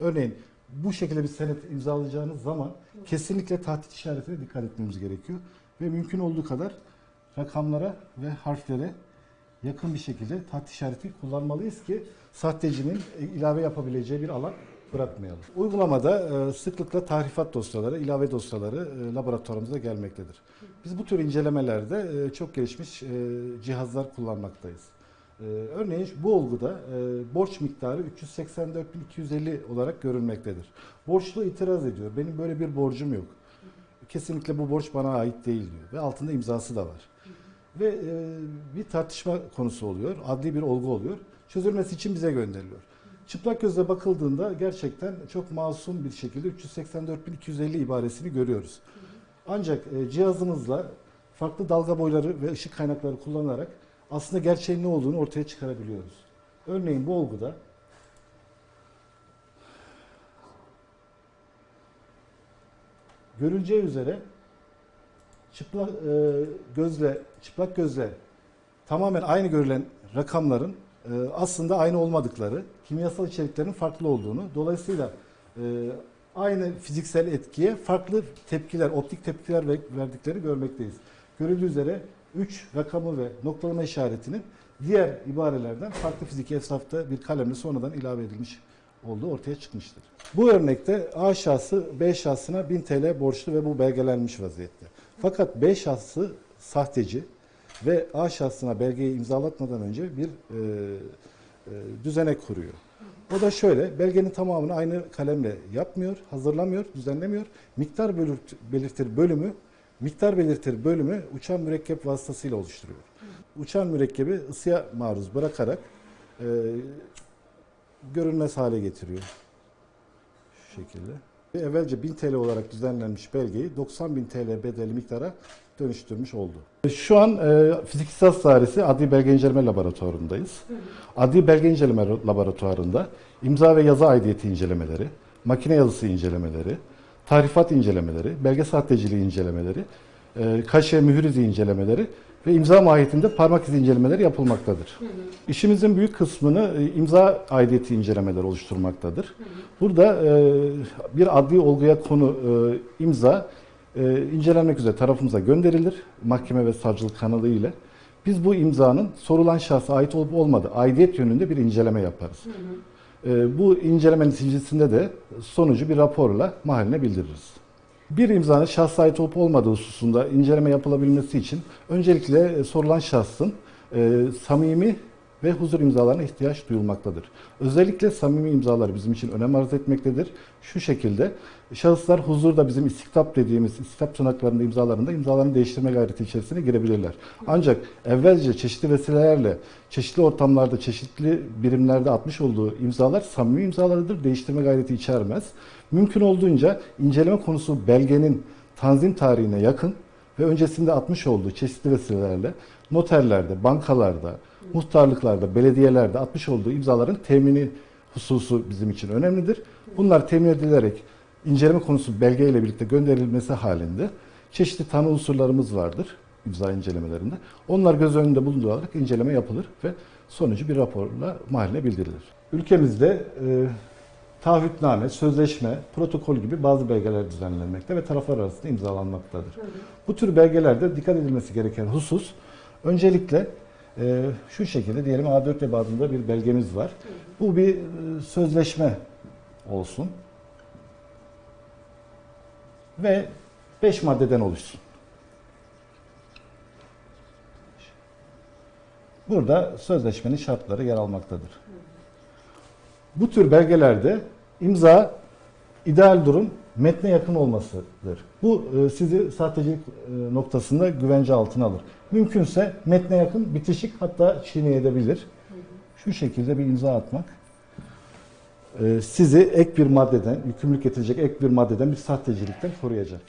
Örneğin bu şekilde bir senet imzalayacağınız zaman kesinlikle tahdit işaretine dikkat etmemiz gerekiyor. Ve mümkün olduğu kadar rakamlara ve harflere yakın bir şekilde tahdit işareti kullanmalıyız ki sahtecinin ilave yapabileceği bir alan bırakmayalım. Uygulamada e, sıklıkla tahrifat dosyaları, ilave dosyaları e, laboratuvarımıza gelmektedir. Biz bu tür incelemelerde e, çok gelişmiş cihazlar kullanmaktayız. Ee, örneğin bu olguda e, borç miktarı 384.250 olarak görülmektedir. Borçlu itiraz ediyor. Benim böyle bir borcum yok. Kesinlikle bu borç bana ait değil diyor. Ve altında imzası da var. Ve e, bir tartışma konusu oluyor. Adli bir olgu oluyor. Çözülmesi için bize gönderiliyor. Çıplak gözle bakıldığında gerçekten çok masum bir şekilde 384.250 ibaresini görüyoruz. Ancak e, cihazımızla farklı dalga boyları ve ışık kaynakları kullanarak aslında gerçeğin ne olduğunu ortaya çıkarabiliyoruz. Örneğin bu olguda görüleceği üzere çıplak e, gözle çıplak gözle tamamen aynı görülen rakamların e, aslında aynı olmadıkları, kimyasal içeriklerin farklı olduğunu, dolayısıyla e, aynı fiziksel etkiye farklı tepkiler, optik tepkiler ver- verdiklerini görmekteyiz. Görüldüğü üzere 3 rakamı ve noktalama işaretinin diğer ibarelerden farklı fiziki esnafta bir kalemle sonradan ilave edilmiş olduğu ortaya çıkmıştır. Bu örnekte A şahsı B şahsına 1000 TL borçlu ve bu belgelenmiş vaziyette. Fakat B şahsı sahteci ve A şahsına belgeyi imzalatmadan önce bir e, e, düzenek kuruyor. O da şöyle, belgenin tamamını aynı kalemle yapmıyor, hazırlamıyor, düzenlemiyor. Miktar belirt- belirtir bölümü, miktar belirtir bölümü uçan mürekkep vasıtasıyla oluşturuyor. Uçan mürekkebi ısıya maruz bırakarak e, görünmez hale getiriyor. Şu şekilde. Ve Evvelce 1000 TL olarak düzenlenmiş belgeyi 90 bin TL bedeli miktara dönüştürmüş oldu. Şu an e, Fizik Dairesi Adli Belge İnceleme Laboratuvarındayız. Adli Belge İnceleme Laboratuvarında imza ve yazı aidiyeti incelemeleri, makine yazısı incelemeleri, tarifat incelemeleri, belge sahteciliği incelemeleri, e, kaşe mühür izi incelemeleri ve imza mahiyetinde parmak izi incelemeleri yapılmaktadır. İşimizin büyük kısmını e, imza aidiyeti incelemeleri oluşturmaktadır. Burada e, bir adli olguya konu e, imza e, incelenmek üzere tarafımıza gönderilir mahkeme ve savcılık kanalı ile. Biz bu imzanın sorulan şahsa ait olup olmadığı aidiyet yönünde bir inceleme yaparız. E, bu incelemenin neticesinde de sonucu bir raporla mahalline bildiririz. Bir imzanın şahsa ait olup olmadığı hususunda inceleme yapılabilmesi için öncelikle e, sorulan şahsın e, samimi ve huzur imzalarına ihtiyaç duyulmaktadır. Özellikle samimi imzalar bizim için önem arz etmektedir. Şu şekilde şahıslar huzurda bizim istiktap dediğimiz istiktap tırnaklarında imzalarında imzalarını değiştirme gayreti içerisine girebilirler. Ancak evvelce çeşitli vesilelerle çeşitli ortamlarda çeşitli birimlerde atmış olduğu imzalar samimi imzalarıdır. Değiştirme gayreti içermez. Mümkün olduğunca inceleme konusu belgenin tanzim tarihine yakın ve öncesinde atmış olduğu çeşitli vesilelerle noterlerde, bankalarda, muhtarlıklarda, belediyelerde atmış olduğu imzaların temini hususu bizim için önemlidir. Bunlar temin edilerek inceleme konusu belgeyle birlikte gönderilmesi halinde çeşitli tanı unsurlarımız vardır imza incelemelerinde. Onlar göz önünde bulundurularak inceleme yapılır ve sonucu bir raporla mahalline bildirilir. Ülkemizde e, taahhütname, sözleşme, protokol gibi bazı belgeler düzenlenmekte ve taraflar arasında imzalanmaktadır. Bu tür belgelerde dikkat edilmesi gereken husus öncelikle e, şu şekilde diyelim A4 ebadında bir belgemiz var. Bu bir e, sözleşme olsun. Ve 5 maddeden oluşsun. Burada sözleşmenin şartları yer almaktadır. Bu tür belgelerde imza ideal durum metne yakın olmasıdır. Bu e, sizi sahtecilik e, noktasında güvence altına alır. Mümkünse metne yakın, bitişik hatta çiğneyebilir. Şu şekilde bir imza atmak e, sizi ek bir maddeden, yükümlülük getirecek ek bir maddeden bir sahtecilikten koruyacak.